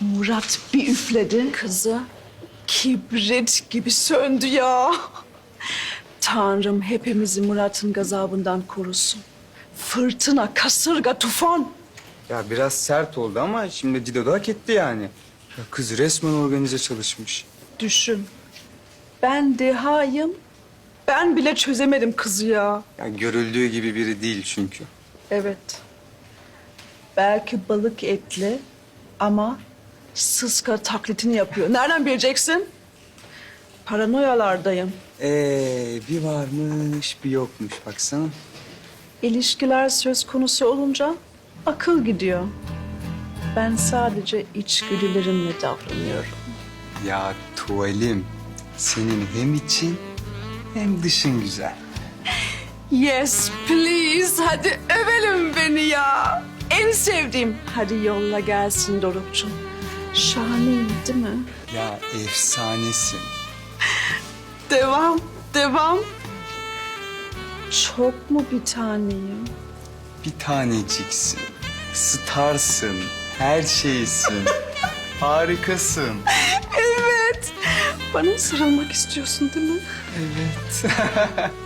Murat bir üfledi. Kızı. Kibrit gibi söndü ya. Tanrım hepimizi Murat'ın gazabından korusun. Fırtına, kasırga, tufan. Ya biraz sert oldu ama şimdi Dido da hak etti yani. Ya kız resmen organize çalışmış. Düşün. Ben dehayım. Ben bile çözemedim kızı ya. Ya görüldüğü gibi biri değil çünkü. Evet. Belki balık etli ama sıska taklitini yapıyor. Nereden bileceksin? Paranoyalardayım. Ee, bir varmış bir yokmuş baksana. İlişkiler söz konusu olunca akıl gidiyor. Ben sadece içgüdülerimle davranıyorum. Ya tuvalim senin hem için hem dışın güzel. Yes please. Hadi övelim beni ya. En sevdiğim. Hadi yolla gelsin Doruk'cum. Şahaneyim değil mi? Ya efsanesin. Devam, devam. Çok mu bir taneyim? Bir taneciksin. Starsın. Her şeysin. Harikasın. Evet. Bana sarılmak istiyorsun değil mi? Evet.